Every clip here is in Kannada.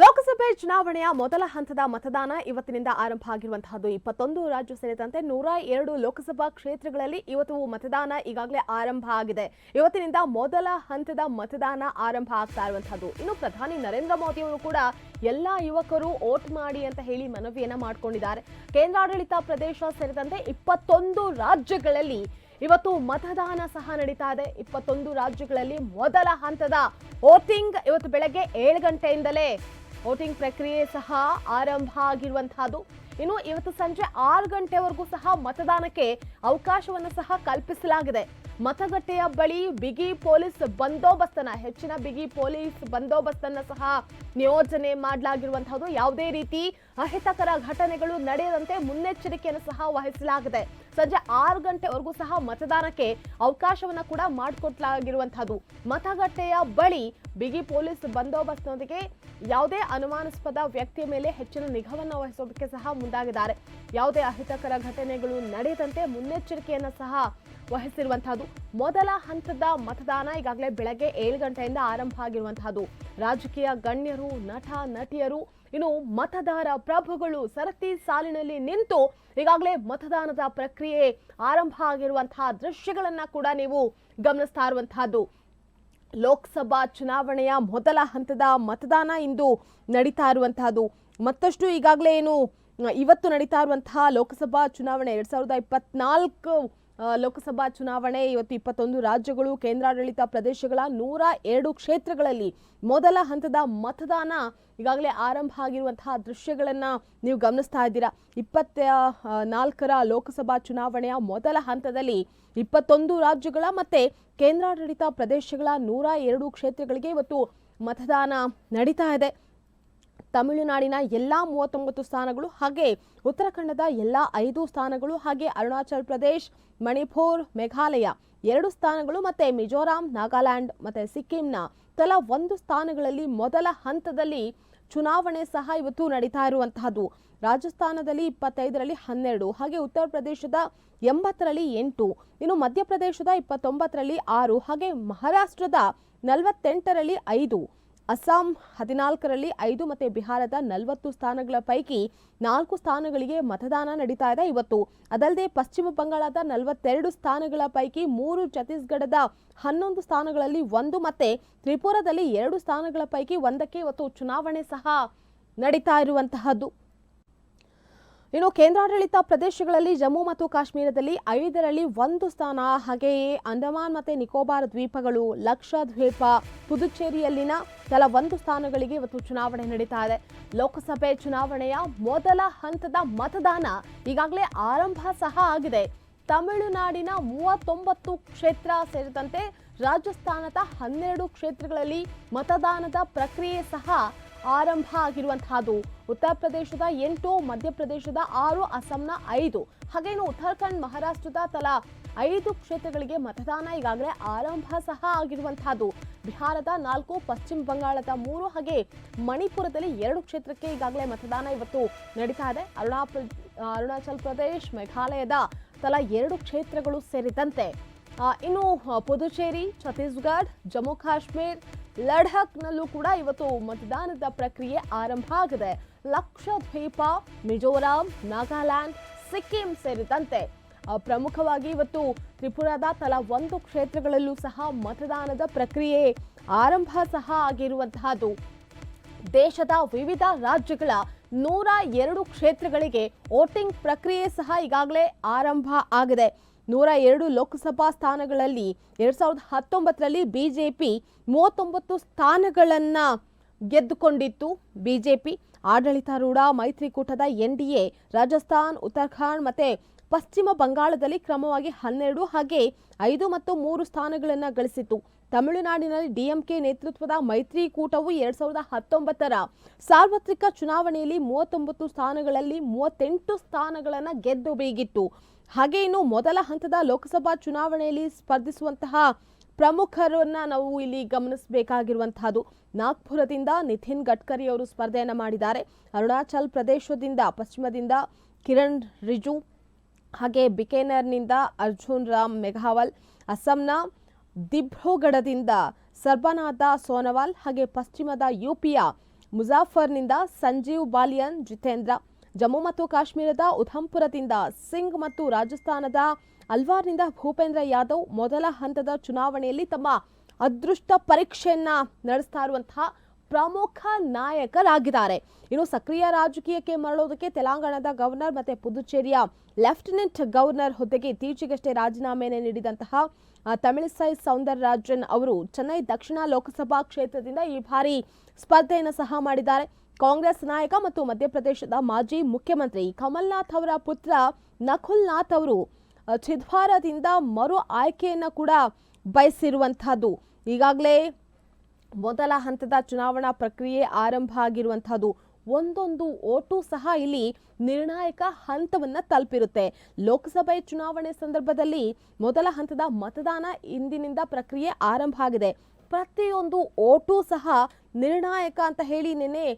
ಲೋಕಸಭೆ ಚುನಾವಣೆಯ ಮೊದಲ ಹಂತದ ಮತದಾನ ಇವತ್ತಿನಿಂದ ಆರಂಭ ಆಗಿರುವಂತಹದ್ದು. ಇಪ್ಪತ್ತೊಂದು ರಾಜ್ಯ ಸೇರಿದಂತೆ ನೂರ ಎರಡು ಲೋಕಸಭಾ ಕ್ಷೇತ್ರಗಳಲ್ಲಿ ಇವತ್ತು ಮತದಾನ ಈಗಾಗಲೇ ಆರಂಭ ಆಗಿದೆ. ಇವತ್ತಿನಿಂದ ಮೊದಲ ಹಂತದ ಮತದಾನ ಆರಂಭ ಆಗ್ತಾ ಇರುವಂತಹದ್ದು. ಇನ್ನು ಪ್ರಧಾನಿ ನರೇಂದ್ರ ಮೋದಿ ಅವರು ಕೂಡ ಎಲ್ಲ ಯುವಕರು ವೋಟ್ ಮಾಡಿ ಅಂತ ಹೇಳಿ ಮನವಿಯನ್ನ ಮಾಡಿಕೊಂಡಿದ್ದಾರೆ. ಕೇಂದ್ರಾಡಳಿತ ಪ್ರದೇಶ ಸೇರಿದಂತೆ ಇಪ್ಪತ್ತೊಂದು ರಾಜ್ಯಗಳಲ್ಲಿ ಇವತ್ತು ಮತದಾನ ಸಹ ನಡೀತಾ ಇದೆ. ಇಪ್ಪತ್ತೊಂದು ರಾಜ್ಯಗಳಲ್ಲಿ ಮೊದಲ ಹಂತದ ವೋಟಿಂಗ್ ಇವತ್ತು ಬೆಳಗ್ಗೆ ಏಳು ಗಂಟೆಯಿಂದಲೇ ವೋಟಿಂಗ್ ಪ್ರಕ್ರಿಯೆ ಸಹ ಆರಂಭ ಆಗಿರುವಂತಹದ್ದು. ಇನ್ನು ಇವತ್ತು ಸಂಜೆ ಆರು ಗಂಟೆವರೆಗೂ ಸಹ ಮತದಾನಕ್ಕೆ ಅವಕಾಶವನ್ನು ಸಹ ಕಲ್ಪಿಸಲಾಗಿದೆ. ಮತಗಟ್ಟೆಯ ಬಳಿ ಬಿಗಿ ಪೊಲೀಸ್ ಬಂದೋಬಸ್ತನ ಹೆಚ್ಚಿನ ಬಿಗಿ ಪೊಲೀಸ್ ಬಂದೋಬಸ್ತನ್ನ ಸಹ ನಿಯೋಜನೆ ಮಾಡಲಾಗಿರುವಂತಹದ್ದು. ಯಾವುದೇ ರೀತಿ ಅಹಿತಕರ ಘಟನೆಗಳು ನಡೆಯದಂತೆ ಮುನ್ನೆಚ್ಚರಿಕೆಯನ್ನು ಸಹ ವಹಿಸಲಾಗಿದೆ. ಸಂಜೆ ಆರು ಗಂಟೆವರೆಗೂ ಸಹ ಮತದಾನಕ್ಕೆ ಅವಕಾಶವನ್ನ ಕೂಡ ಮಾಡಿಕೊಡ್ಲಾಗಿರುವಂತಹದ್ದು ಮತಗಟ್ಟೆಯ ಬಳಿ ಬಿಗಿ ಪೊಲೀಸ್ ಬಂದೋಬಸ್ತ್ನೊಂದಿಗೆ ಯಾವುದೇ ಅನುಮಾನಾಸ್ಪದ ವ್ಯಕ್ತಿಯ ಮೇಲೆ ಹೆಚ್ಚಿನ ನಿಗಾವನ್ನು ವಹಿಸೋದಕ್ಕೆ ಸಹ ಮುಂದಾಗಿದ್ದಾರೆ. ಯಾವುದೇ ಅಹಿತಕರ ಘಟನೆಗಳು ನಡೆಯದಂತೆ ಮುನ್ನೆಚ್ಚರಿಕೆಯನ್ನ ಸಹ ವಹಿಸಿರುವಂತಹದ್ದು ಮೊದಲ ಹಂತದ ಮತದಾನ ಈಗಾಗಲೇ ಬೆಳಗ್ಗೆ ಏಳು ಗಂಟೆಯಿಂದ ಆರಂಭ ಆಗಿರುವಂತಹದ್ದು ರಾಜಕೀಯ ಗಣ್ಯರು, ನಟ, ನಟಿಯರು ಇನ್ನು ಮತದಾರ ಪ್ರಭುಗಳು ಸರತಿ ಸಾಲಿನಲ್ಲಿ ನಿಂತು ಈಗಾಗಲೇ ಮತದಾನದ ಪ್ರಕ್ರಿಯೆ ಆರಂಭ ಆಗಿರುವಂತಹ ದೃಶ್ಯಗಳನ್ನ ಕೂಡ ನೀವು ಗಮನಿಸ್ತಾ ಇರುವಂತಹದ್ದು. ಲೋಕಸಭಾ ಚುನಾವಣೆಯ ಮೊದಲ ಹಂತದ ಮತದಾನ ಇಂದು ನಡೀತಾ ಇರುವಂತಹದ್ದು. ಮತ್ತಷ್ಟು ಈಗಾಗಲೇ ಏನು, ಇವತ್ತು ನಡೀತಾ ಇರುವಂತಹ ಲೋಕಸಭಾ ಚುನಾವಣೆ ಎರಡ್ ಸಾವಿರದ ಇಪ್ಪತ್ನಾಲ್ಕು ಲೋಕಸಭಾ ಚುನಾವಣೆ, ಇವತ್ತು ಇಪ್ಪತ್ತೊಂದು ರಾಜ್ಯಗಳು, ಕೇಂದ್ರಾಡಳಿತ ಪ್ರದೇಶಗಳ ನೂರ ಎರಡು ಕ್ಷೇತ್ರಗಳಲ್ಲಿ ಮೊದಲ ಹಂತದ ಮತದಾನ ಈಗಾಗಲೇ ಆರಂಭ ಆಗಿರುವಂತಹ ದೃಶ್ಯಗಳನ್ನು ನೀವು ಗಮನಿಸ್ತಾ ಇದ್ದೀರಾ. ಇಪ್ಪತ್ತ ನಾಲ್ಕರ ಲೋಕಸಭಾ ಚುನಾವಣೆಯ ಮೊದಲ ಹಂತದಲ್ಲಿ ಇಪ್ಪತ್ತೊಂದು ರಾಜ್ಯಗಳ ಮತ್ತು ಕೇಂದ್ರಾಡಳಿತ ಪ್ರದೇಶಗಳ ನೂರ ಎರಡು ಕ್ಷೇತ್ರಗಳಿಗೆ ಇವತ್ತು ಮತದಾನ ನಡೀತಾ ಇದೆ. ತಮಿಳುನಾಡಿನ ಎಲ್ಲಾ ಮೂವತ್ತೊಂಬತ್ತು ಸ್ಥಾನಗಳು ಹಾಗೆ ಉತ್ತರಾಖಂಡದ ಎಲ್ಲ ಐದು ಸ್ಥಾನಗಳು ಹಾಗೆ ಅರುಣಾಚಲ್ ಪ್ರದೇಶ್, ಮಣಿಪುರ್, ಮೇಘಾಲಯ ಎರಡು ಸ್ಥಾನಗಳು ಮತ್ತೆ ಮಿಜೋರಾಂ, ನಾಗಾಲ್ಯಾಂಡ್ ಮತ್ತೆ ಸಿಕ್ಕಿಂನ ತಲಾ ಒಂದು ಸ್ಥಾನಗಳಲ್ಲಿ ಮೊದಲ ಹಂತದಲ್ಲಿ ಚುನಾವಣೆ ಸಹ ಇವತ್ತು ನಡೀತಾ ಇರುವಂತಹದ್ದು. ರಾಜಸ್ಥಾನದಲ್ಲಿ ಇಪ್ಪತ್ತೈದರಲ್ಲಿ ಹನ್ನೆರಡು, ಹಾಗೆ ಉತ್ತರ ಪ್ರದೇಶದ ಎಂಬತ್ತರಲ್ಲಿ ಎಂಟು, ಇನ್ನು ಮಧ್ಯಪ್ರದೇಶದ ಇಪ್ಪತ್ತೊಂಬತ್ತರಲ್ಲಿ ಆರು, ಹಾಗೆ ಮಹಾರಾಷ್ಟ್ರದ ನಲವತ್ತೆಂಟರಲ್ಲಿ ಐದು. ಅಸ್ಸಾಂ ಹದಿನಾಲ್ಕರಲ್ಲಿ ಐದು ಮತ್ತು ಬಿಹಾರದ ನಲವತ್ತು ಸ್ಥಾನಗಳ ಪೈಕಿ ನಾಲ್ಕು ಸ್ಥಾನಗಳಿಗೆ ಮತದಾನ ನಡೀತಾ ಇದೆ ಇವತ್ತು. ಅದಲ್ಲದೆ ಪಶ್ಚಿಮ ಬಂಗಾಳದ ನಲವತ್ತೆರಡು ಸ್ಥಾನಗಳ ಪೈಕಿ ಮೂರು ಛತ್ತೀಸ್ಗಢದ ಹನ್ನೊಂದು ಸ್ಥಾನಗಳಲ್ಲಿ ಒಂದು ಮತ್ತೆ ತ್ರಿಪುರದಲ್ಲಿ ಎರಡು ಸ್ಥಾನಗಳ ಪೈಕಿ ಒಂದಕ್ಕೆ ಇವತ್ತು ಚುನಾವಣೆ ಸಹ ನಡೀತಾ ಇರುವಂತಹದ್ದು. ಇನ್ನು ಕೇಂದ್ರಾಡಳಿತ ಪ್ರದೇಶಗಳಲ್ಲಿ ಜಮ್ಮು ಮತ್ತು ಕಾಶ್ಮೀರದಲ್ಲಿ ಐದರಲ್ಲಿ ಒಂದು ಸ್ಥಾನ, ಹಾಗೆಯೇ ಅಂಡಮಾನ್ ಮತ್ತು ನಿಕೋಬಾರ್ ದ್ವೀಪಗಳು ಲಕ್ಷದ್ವೀಪ, ಪುದುಚೇರಿಯಲ್ಲಿನ ತಲಾ ಒಂದು ಸ್ಥಾನಗಳಿಗೆ ಇವತ್ತು ಚುನಾವಣೆ ನಡೀತಾ ಇದೆ. ಲೋಕಸಭೆ ಚುನಾವಣೆಯ ಮೊದಲ ಹಂತದ ಮತದಾನ ಈಗಾಗಲೇ ಆರಂಭ ಸಹ ಆಗಿದೆ. ತಮಿಳುನಾಡಿನ ಮೂವತ್ತೊಂಬತ್ತು ಕ್ಷೇತ್ರ ಸೇರಿದಂತೆ ರಾಜಸ್ಥಾನದ ಹನ್ನೆರಡು ಕ್ಷೇತ್ರಗಳಲ್ಲಿ ಮತದಾನದ ಪ್ರಕ್ರಿಯೆ ಸಹ ಆರಂಭ ಆಗಿರುವಂತಹದ್ದು. ಉತ್ತರ ಪ್ರದೇಶದ ಎಂಟು, ಮಧ್ಯಪ್ರದೇಶದ ಆರು, ಅಸ್ಸಾಂನ ಐದು. ಹಾಗೇನು ಉತ್ತರಾಖಂಡ್, ಮಹಾರಾಷ್ಟ್ರದ ತಲಾ ಐದು ಕ್ಷೇತ್ರಗಳಿಗೆ ಮತದಾನ ಈಗಾಗಲೇ ಆರಂಭ ಸಹ ಆಗಿರುವಂತಹದ್ದು. ಬಿಹಾರದ ನಾಲ್ಕು, ಪಶ್ಚಿಮ ಬಂಗಾಳದ ಮೂರು, ಹಾಗೆ ಮಣಿಪುರದಲ್ಲಿ ಎರಡು ಕ್ಷೇತ್ರಕ್ಕೆ ಈಗಾಗಲೇ ಮತದಾನ ಇವತ್ತು ನಡೀತಾ ಇದೆ. ಅರುಣಾಪ್ರ ಅರುಣಾಚಲ್ ಪ್ರದೇಶ್, ಮೇಘಾಲಯದ ತಲಾ ಎರಡು ಕ್ಷೇತ್ರಗಳು ಸೇರಿದಂತೆ. ಇನ್ನು, ಪುದುಚೇರಿ, ಛತ್ತೀಸ್ಗಢ, ಜಮ್ಮು ಕಾಶ್ಮೀರ್ ಲಡಾಖ್ನಲ್ಲೂ ಕೂಡ ಇವತ್ತು ಮತದಾನದ ಪ್ರಕ್ರಿಯೆ ಆರಂಭ ಆಗಿದೆ. ಲಕ್ಷದ್ವೀಪ, ಮಿಜೋರಾಂ, ನಾಗಾಲ್ಯಾಂಡ್, ಸಿಕ್ಕಿಂ ಸೇರಿದಂತೆ. ಪ್ರಮುಖವಾಗಿ ಇವತ್ತು ತ್ರಿಪುರಾದ ತಲಾ ಒಂದು ಕ್ಷೇತ್ರಗಳಲ್ಲೂ ಸಹ ಮತದಾನದ ಪ್ರಕ್ರಿಯೆ ಆರಂಭ ಸಹ ಆಗಿರುವಂತಹದ್ದು. ದೇಶದ ವಿವಿಧ ರಾಜ್ಯಗಳ ನೂರ ಎರಡು ಕ್ಷೇತ್ರಗಳಿಗೆ ವೋಟಿಂಗ್ ಪ್ರಕ್ರಿಯೆ ಸಹ ಈಗಾಗಲೇ ಆರಂಭ ಆಗಿದೆ. ನೂರ ಎರಡು ಲೋಕಸಭಾ ಸ್ಥಾನಗಳಲ್ಲಿ ಎರಡ್ ಸಾವಿರದ ಹತ್ತೊಂಬತ್ತರಲ್ಲಿ ಬಿ ಜೆ ಪಿ ಮೂವತ್ತೊಂಬತ್ತು ಸ್ಥಾನಗಳನ್ನು ಗೆದ್ದುಕೊಂಡಿತ್ತು. ಬಿ ಜೆ ಪಿ ಆಡಳಿತಾರೂಢ ಮೈತ್ರಿಕೂಟದ N D A, Rajasthan, Uttarakhand ಮತ್ತು ಪಶ್ಚಿಮ ಬಂಗಾಳದಲ್ಲಿ ಕ್ರಮವಾಗಿ ಹನ್ನೆರಡು ಹಾಗೆ ಐದು ಮತ್ತು ಮೂರು ಸ್ಥಾನಗಳನ್ನು ಗಳಿಸಿತ್ತು. ತಮಿಳುನಾಡಿನಲ್ಲಿ ಡಿಎಂಕೆ ನೇತೃತ್ವದ ಮೈತ್ರಿಕೂಟವು ಎರಡ್ ಸಾವಿರದ ಹತ್ತೊಂಬತ್ತರ ಸಾರ್ವತ್ರಿಕ ಚುನಾವಣೆಯಲ್ಲಿ ಮೂವತ್ತೊಂಬತ್ತು ಸ್ಥಾನಗಳಲ್ಲಿ ಮೂವತ್ತೆಂಟು ಸ್ಥಾನಗಳನ್ನು ಗೆದ್ದು ಬೀಗಿತ್ತು. ಹಾಗೆ ಇನ್ನು ಮೊದಲ ಹಂತದ ಲೋಕಸಭಾ ಚುನಾವಣೆಯಲ್ಲಿ ಸ್ಪರ್ಧಿಸುವಂತಹ ಪ್ರಮುಖರನ್ನ ನಾವು ಇಲ್ಲಿ ಗಮನಿಸಬೇಕಾಗಿರುವಂತಹದ್ದು. ನಾಗ್ಪುರದಿಂದ ನಿತಿನ್ ಗಡ್ಕರಿ ಅವರು ಸ್ಪರ್ಧೆಯನ್ನು ಮಾಡಿದ್ದಾರೆ. ಅರುಣಾಚಲ್ ಪ್ರದೇಶದಿಂದ, ಪಶ್ಚಿಮದಿಂದ ಕಿರಣ್ ರಿಜು ಹಾಗೆ ಬಿಕೇನರ್ನಿಂದ ಅರ್ಜುನ್ ರಾಮ್ ಮೆಘಾವಲ್, ಅಸ್ಸಾಂನ ದಿಬ್ರುಗಢದಿಂದ ಸರ್ಬನಾಥ ಸೋನವಾಲ್ ಹಾಗೆ ಪಶ್ಚಿಮದ ಯುಪಿಯ ಮುಜಾಫರ್ನಿಂದ ಸಂಜೀವ್ ಬಾಲಿಯನ್, ಜಿತೇಂದ್ರ, ಜಮ್ಮು ಮತ್ತು ಕಾಶ್ಮೀರದ ಉಧಂಪುರದಿಂದ ಸಿಂಗ್ ಮತ್ತು ರಾಜಸ್ಥಾನದ ಅಲ್ವಾರ್ನಿಂದ ಭೂಪೇಂದ್ರ ಯಾದವ್ ಮೊದಲ ಹಂತದ ಚುನಾವಣೆಯಲ್ಲಿ ತಮ್ಮ ಅದೃಷ್ಟ ಪರೀಕ್ಷೆಯನ್ನ ನಡೆಸ್ತಾ ಇರುವಂತಹ ಪ್ರಮುಖ ನಾಯಕರಾಗಿದ್ದಾರೆ. ಇನ್ನು ಸಕ್ರಿಯ ರಾಜಕೀಯಕ್ಕೆ ಮರಳೋದಕ್ಕೆ ತೆಲಂಗಾಣದ ಗವರ್ನರ್ ಮತ್ತೆ ಪುದುಚೇರಿಯ ಲೆಫ್ಟಿನೆಂಟ್ ಗವರ್ನರ್ ಹುದ್ದೆಗೆ ಇತ್ತೀಚೆಗಷ್ಟೇ ರಾಜೀನಾಮೆಯನ್ನು ನೀಡಿದಂತಹ ತಮಿಳಿಸೈ ಸೌಂದರರಾಜನ್ ಅವರು ಚೆನ್ನೈ ದಕ್ಷಿಣ ಲೋಕಸಭಾ ಕ್ಷೇತ್ರದಿಂದ ಈ ಬಾರಿ ಸ್ಪರ್ಧೆಯನ್ನು ಸಹ ಮಾಡಿದ್ದಾರೆ. ಕಾಂಗ್ರೆಸ್ ನಾಯಕ ಮತ್ತು ಮಧ್ಯಪ್ರದೇಶದ ಮಾಜಿ ಮುಖ್ಯಮಂತ್ರಿ ಕಮಲ್ನಾಥ್ ಅವರ ಪುತ್ರ ನಕುಲ್ ನಾಥ್ ಅವರು ಚಿದ್ವಾರದಿಂದ ಮರು ಆಯ್ಕೆಯನ್ನು ಕೂಡ ಬಯಸಿರುವಂತಹದ್ದು. ಈಗಾಗಲೇ ಮೊದಲ ಹಂತದ ಚುನಾವಣಾ ಪ್ರಕ್ರಿಯೆ ಆರಂಭ ಆಗಿರುವಂತಹದ್ದು. ಒಂದೊಂದು ಓಟು ಸಹ ಇಲ್ಲಿ ನಿರ್ಣಾಯಕ ಹಂತವನ್ನ ತಲುಪಿರುತ್ತೆ. ಲೋಕಸಭೆ ಚುನಾವಣೆ ಸಂದರ್ಭದಲ್ಲಿ ಮೊದಲ ಹಂತದ ಮತದಾನ ಇಂದಿನಿಂದ ಪ್ರಕ್ರಿಯೆ ಆರಂಭ ಆಗಿದೆ. ಪ್ರತಿಯೊಂದು ಓಟು ಸಹ ನಿರ್ಣಾಯಕ ಅಂತ ಹೇಳಿ ನಿನ್ನೆ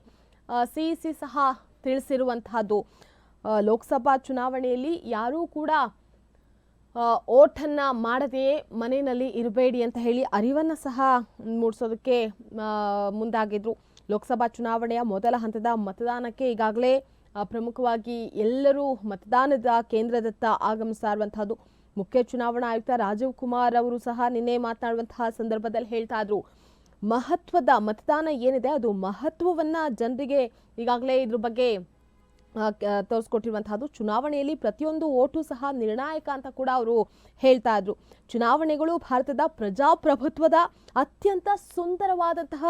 ಸಿ ಸಹ ತಿಳಿಸಿರುವಂತಹದ್ದು. ಲೋಕಸಭಾ ಚುನಾವಣೆಯಲ್ಲಿ ಯಾರೂ ಕೂಡ ಓಟನ್ನ ಮಾಡದೆಯೇ ಮನೆಯಲ್ಲಿ ಇರಬೇಡಿ ಅಂತ ಹೇಳಿ ಅರಿವನ್ನು ಸಹ ಮೂಡಿಸೋದಕ್ಕೆ ಮುಂದಾಗಿದ್ರು. ಲೋಕಸಭಾ ಚುನಾವಣೆಯ ಮೊದಲ ಹಂತದ ಮತದಾನಕ್ಕೆ ಈಗಾಗಲೇ ಪ್ರಮುಖವಾಗಿ ಎಲ್ಲರೂ ಮತದಾನದ ಕೇಂದ್ರದತ್ತ ಆಗಮಿಸ್ತಾ ಮುಖ್ಯ ಚುನಾವಣಾ ಆಯುಕ್ತ ರಾಜೀವ್ ಕುಮಾರ್ ಅವರು ಸಹ ನಿನ್ನೆ ಮಾತನಾಡುವಂತಹ ಸಂದರ್ಭದಲ್ಲಿ ಹೇಳ್ತಾ ಇದ್ರು. ಮಹತ್ವದ ಮತದಾನ ಏನಿದೆ, ಅದು ಮಹತ್ವವನ್ನ ಜನರಿಗೆ ಈಗಾಗಲೇ ಇದ್ರ ಬಗ್ಗೆ ತೋರಿಸ್ಕೊಟ್ಟಿರುವಂತಹದ್ದು. ಚುನಾವಣೆಯಲ್ಲಿ ಪ್ರತಿಯೊಂದು ಓಟು ಸಹ ನಿರ್ಣಾಯಕ ಅಂತ ಕೂಡ ಅವರು ಹೇಳ್ತಾ ಇದ್ರು. ಚುನಾವಣೆಗಳು ಭಾರತದ ಪ್ರಜಾಪ್ರಭುತ್ವದ ಅತ್ಯಂತ ಸುಂದರವಾದಂತಹ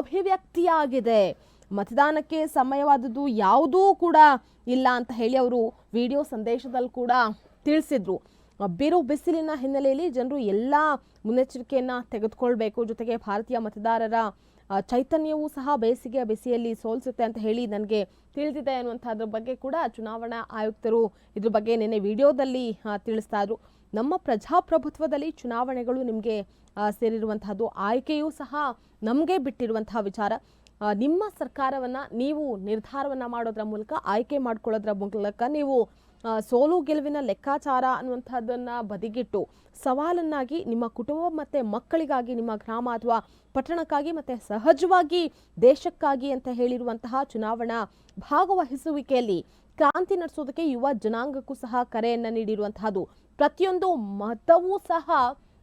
ಅಭಿವ್ಯಕ್ತಿಯಾಗಿದೆ. ಮತದಾನಕ್ಕೆ ಸಮಯವಾದದ್ದು ಯಾವುದೂ ಕೂಡ ಇಲ್ಲ ಅಂತ ಹೇಳಿ ಅವರು ವಿಡಿಯೋ ಸಂದೇಶದಲ್ಲಿ ಕೂಡ ತಿಳಿಸಿದ್ರು. ಬಿರು ಬಿಸಿಲಿನ ಹಿನ್ನೆಲೆಯಲ್ಲಿ ಜನರು ಎಲ್ಲ ಮುನ್ನೆಚ್ಚರಿಕೆಯನ್ನು ತೆಗೆದುಕೊಳ್ಬೇಕು. ಜೊತೆಗೆ ಭಾರತೀಯ ಮತದಾರರ ಚೈತನ್ಯವೂ ಸಹ ಬೇಸಿಗೆಯ ಬಿಸಿಯಲ್ಲಿ ಸೋಲ್ಸುತ್ತೆ ಅಂತ ಹೇಳಿ ನನಗೆ ತಿಳಿದಿದೆ ಅನ್ನುವಂಥದ್ರ ಬಗ್ಗೆ ಕೂಡ ಚುನಾವಣಾ ಆಯುಕ್ತರು ಇದ್ರ ಬಗ್ಗೆ ನಿನ್ನೆ ವಿಡಿಯೋದಲ್ಲಿ ತಿಳಿಸ್ತಾ ಇದ್ರು. ನಮ್ಮ ಪ್ರಜಾಪ್ರಭುತ್ವದಲ್ಲಿ ಚುನಾವಣೆಗಳು ನಿಮಗೆ ಸೇರಿರುವಂತಹದ್ದು, ಆಯ್ಕೆಯೂ ಸಹ ನಮಗೆ ಬಿಟ್ಟಿರುವಂತಹ ವಿಚಾರ. ನಿಮ್ಮ ಸರ್ಕಾರವನ್ನ ನೀವು ನಿರ್ಧಾರವನ್ನ ಮಾಡೋದ್ರ ಮೂಲಕ, ಆಯ್ಕೆ ಮಾಡ್ಕೊಳ್ಳೋದ್ರ ಮೂಲಕ ನೀವು ಸೋಲು ಗೆಲುವಿನ ಲೆಕ್ಕಾಚಾರ ಅನ್ನುವಂಥದ್ದನ್ನು ಬದಿಗಿಟ್ಟು ಸವಾಲನ್ನಾಗಿ ನಿಮ್ಮ ಕುಟುಂಬ ಮತ್ತೆ ಮಕ್ಕಳಿಗಾಗಿ, ನಿಮ್ಮ ಗ್ರಾಮ ಅಥವಾ ಪಟ್ಟಣಕ್ಕಾಗಿ ಮತ್ತೆ ಸಹಜವಾಗಿ ದೇಶಕ್ಕಾಗಿ ಅಂತ ಹೇಳಿರುವಂತಹ ಚುನಾವಣಾ ಭಾಗವಹಿಸುವಿಕೆಯಲ್ಲಿ ಕ್ರಾಂತಿ ನಡೆಸೋದಕ್ಕೆ ಯುವ ಜನಾಂಗಕ್ಕೂ ಸಹ ಕರೆಯನ್ನ ನೀಡಿರುವಂತಹದ್ದು. ಪ್ರತಿಯೊಂದು ಮತವೂ ಸಹ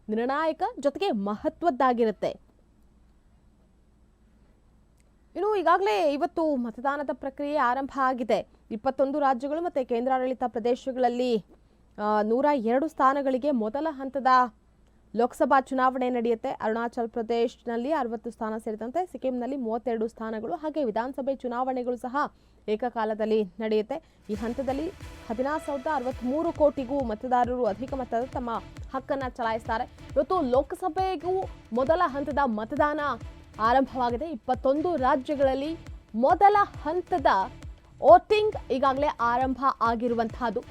ನಿರ್ಣಾಯಕ ಜೊತೆಗೆ ಮಹತ್ವದ್ದಾಗಿರುತ್ತೆ. ಇನ್ನು ಈಗಾಗಲೇ ಇವತ್ತು ಮತದಾನದ ಪ್ರಕ್ರಿಯೆ ಆರಂಭ ಆಗಿದೆ. ಇಪ್ಪತ್ತೊಂದು ರಾಜ್ಯಗಳು ಮತ್ತು ಕೇಂದ್ರಾಡಳಿತ ಪ್ರದೇಶಗಳಲ್ಲಿ ನೂರ ಎರಡು ಸ್ಥಾನಗಳಿಗೆ ಮೊದಲ ಹಂತದ ಲೋಕಸಭಾ ಚುನಾವಣೆ ನಡೆಯುತ್ತೆ. ಅರುಣಾಚಲ ಪ್ರದೇಶನಲ್ಲಿ ಅರವತ್ತು ಸ್ಥಾನ ಸೇರಿದಂತೆ ಸಿಕ್ಕಿಂನಲ್ಲಿ ಮೂವತ್ತೆರಡು ಸ್ಥಾನಗಳು ಹಾಗೆ ವಿಧಾನಸಭೆ ಚುನಾವಣೆಗಳು ಸಹ ಏಕಕಾಲದಲ್ಲಿ ನಡೆಯುತ್ತೆ. ಈ ಹಂತದಲ್ಲಿ ಹದಿನಾರು ಸಾವಿರದ ಅರವತ್ತ್ಮೂರು ಕೋಟಿಗೂ ಮತದಾರರು ಅಧಿಕ ಮತದ ತಮ್ಮ ಹಕ್ಕನ್ನು ಚಲಾಯಿಸ್ತಾರೆ. ಇವತ್ತು ಲೋಕಸಭೆಗೂ ಮೊದಲ ಹಂತದ ಮತದಾನ ಆರಂಭವಾಗಿದೆ. ಇಪ್ಪತ್ತೊಂದು ರಾಜ್ಯಗಳಲ್ಲಿ ಮೊದಲ ಹಂತದ ವೋಟಿಂಗ್ ಈಗಾಗಲೇ ಆರಂಭ ಆಗಿರುವಂತಹದ್ದು.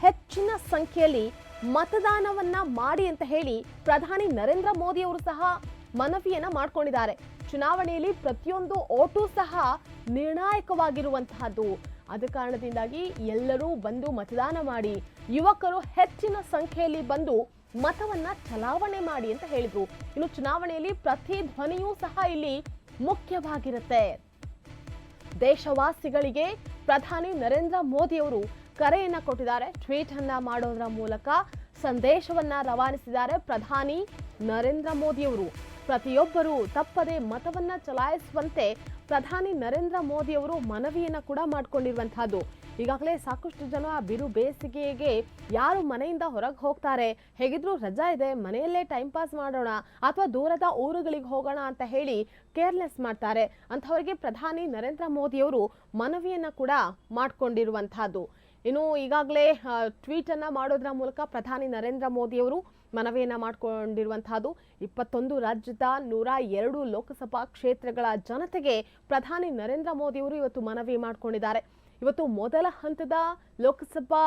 ಹೆಚ್ಚಿನ ಸಂಖ್ಯೆಯಲ್ಲಿ ಮತದಾನವನ್ನ ಮಾಡಿ ಅಂತ ಹೇಳಿ ಪ್ರಧಾನಿ ನರೇಂದ್ರ ಮೋದಿ ಅವರು ಸಹ ಮನವಿಯನ್ನ ಮಾಡ್ಕೊಂಡಿದ್ದಾರೆ. ಚುನಾವಣೆಯಲ್ಲಿ ಪ್ರತಿಯೊಂದು ಓಟು ಸಹ ನಿರ್ಣಾಯಕವಾಗಿರುವಂತಹದ್ದು. ಆದ ಕಾರಣದಿಂದಾಗಿ ಎಲ್ಲರೂ ಬಂದು ಮತದಾನ ಮಾಡಿ, ಯುವಕರು ಹೆಚ್ಚಿನ ಸಂಖ್ಯೆಯಲ್ಲಿ ಬಂದು ಮತವನ್ನ ಚಲಾವಣೆ ಮಾಡಿ ಅಂತ ಹೇಳಿದ್ರು. ಇನ್ನು ಚುನಾವಣೆಯಲ್ಲಿ ಪ್ರತಿ ಧ್ವನಿಯೂ ಸಹ ಇಲ್ಲಿ ಮುಖ್ಯವಾಗಿರುತ್ತೆ. ದೇಶವಾಸಿಗಳಿಗೆ ಪ್ರಧಾನಿ ನರೇಂದ್ರ ಮೋದಿಯವರು ಕರೆಯನ್ನು ಕೊಟ್ಟಿದ್ದಾರೆ. ಟ್ವೀಟ್ ಅನ್ನ ಮಾಡೋದ್ರ ಮೂಲಕ ಸಂದೇಶವನ್ನ ರವಾನಿಸಿದ್ದಾರೆ ಪ್ರಧಾನಿ ನರೇಂದ್ರ ಮೋದಿಯವರು. ಪ್ರತಿಯೊಬ್ಬರೂ ತಪ್ಪದೆ ಮತವನ್ನ ಚಲಾಯಿಸುವಂತೆ ಪ್ರಧಾನಿ ನರೇಂದ್ರ ಮೋದಿಯವರು ಮನವಿಯನ್ನ ಕೂಡ ಮಾಡಿಕೊಂಡಿರುವಂತಹದ್ದು. ಈಗಾಗಲೇ ಸಾಕಷ್ಟು ಜನ ಬಿರು ಬೇಸಿಗೆಗೆ ಯಾರು ಮನೆಯಿಂದ ಹೊರಗೆ ಹೋಗ್ತಾರೆ? ಹೇಗಿದ್ರು ರಜಾ ಇದೆ, ಮನೆಯಲ್ಲೇ ಟೈಮ್ ಪಾಸ್ ಮಾಡೋಣ ಅಥವಾ ದೂರದ ಊರುಗಳಿಗೆ ಹೋಗೋಣ ಅಂತ ಹೇಳಿ ಕೇರ್ಲೆಸ್ ಮಾಡ್ತಾರೆ. ಅಂಥವರಿಗೆ ಪ್ರಧಾನಿ ನರೇಂದ್ರ ಮೋದಿಯವರು ಮನವಿಯನ್ನು ಕೂಡ ಮಾಡಿಕೊಂಡಿರುವಂಥದ್ದು. ಇನ್ನು ಈಗಾಗಲೇ ಟ್ವೀಟ್ ಅನ್ನ ಮಾಡೋದ್ರ ಮೂಲಕ ಪ್ರಧಾನಿ ನರೇಂದ್ರ ಮೋದಿಯವರು ಮನವಿಯನ್ನು ಮಾಡಿಕೊಂಡಿರುವಂತಹದ್ದು ಇಪ್ಪತ್ತೊಂದು ರಾಜ್ಯದ ನೂರ ಎರಡು ಲೋಕಸಭಾ ಕ್ಷೇತ್ರಗಳ ಜನತೆಗೆ ಪ್ರಧಾನಿ ನರೇಂದ್ರ ಮೋದಿಯವರು ಇವತ್ತು ಮನವಿ ಮಾಡಿಕೊಂಡಿದ್ದಾರೆ. ಇವತ್ತು ಮೊದಲ ಹಂತದ ಲೋಕಸಭಾ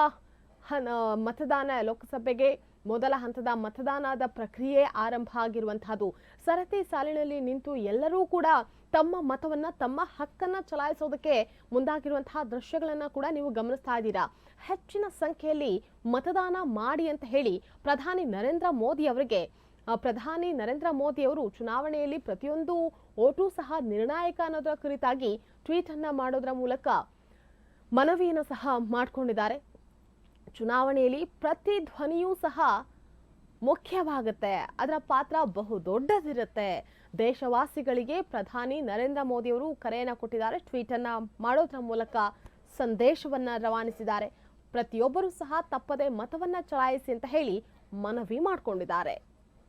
ಮತದಾನ, ಲೋಕಸಭೆಗೆ ಮೊದಲ ಹಂತದ ಮತದಾನದ ಪ್ರಕ್ರಿಯೆ ಆರಂಭ ಆಗಿರುವಂತಹದ್ದು. ಸರತಿ ಸಾಲಿನಲ್ಲಿ ನಿಂತು ಎಲ್ಲರೂ ಕೂಡ ತಮ್ಮ ಮತವನ್ನ, ತಮ್ಮ ಹಕ್ಕನ್ನ ಚಲಾಯಿಸೋದಕ್ಕೆ ಮುಂದಾಗಿರುವಂತಹ ದೃಶ್ಯಗಳನ್ನ ಕೂಡ ನೀವು ಗಮನಿಸ್ತಾ ಇದ್ದೀರಾ? ಹೆಚ್ಚಿನ ಸಂಖ್ಯೆಯಲ್ಲಿ ಮತದಾನ ಮಾಡಿ ಅಂತ ಹೇಳಿ ಪ್ರಧಾನಿ ನರೇಂದ್ರ ಮೋದಿ ಅವರಿಗೆ ಪ್ರಧಾನಿ ನರೇಂದ್ರ ಮೋದಿ ಅವರು ಚುನಾವಣೆಯಲ್ಲಿ ಪ್ರತಿಯೊಂದು ಓಟು ಸಹ ನಿರ್ಣಾಯಕ ಅನ್ನೋದರ ಕುರಿತಾಗಿ ಟ್ವೀಟ್ ಅನ್ನ ಮಾಡೋದರ ಮೂಲಕ ಮನವಿಯನ್ನು ಸಹ ಮಾಡಿಕೊಂಡಿದ್ದಾರೆ. ಚುನಾವಣೆಯಲ್ಲಿ ಪ್ರತಿ ಧ್ವನಿಯೂ ಸಹ ಮುಖ್ಯವಾಗುತ್ತೆ. ಅದರ ಪಾತ್ರ ಬಹು ದೊಡ್ಡದಿರುತ್ತೆ. ದೇಶವಾಸಿಗಳಿಗೆ ಪ್ರಧಾನಿ ನರೇಂದ್ರ ಮೋದಿಯವರು ಕರೆಯನ್ನು ಕೊಟ್ಟಿದ್ದಾರೆ. ಟ್ವೀಟನ್ನು ಮಾಡೋದ್ರ ಮೂಲಕ ಸಂದೇಶವನ್ನ ರವಾನಿಸಿದ್ದಾರೆ. ಪ್ರತಿಯೊಬ್ಬರೂ ಸಹ ತಪ್ಪದೆ ಮತವನ್ನ ಚಲಾಯಿಸಿ ಅಂತ ಹೇಳಿ ಮನವಿ ಮಾಡಿಕೊಂಡಿದ್ದಾರೆ.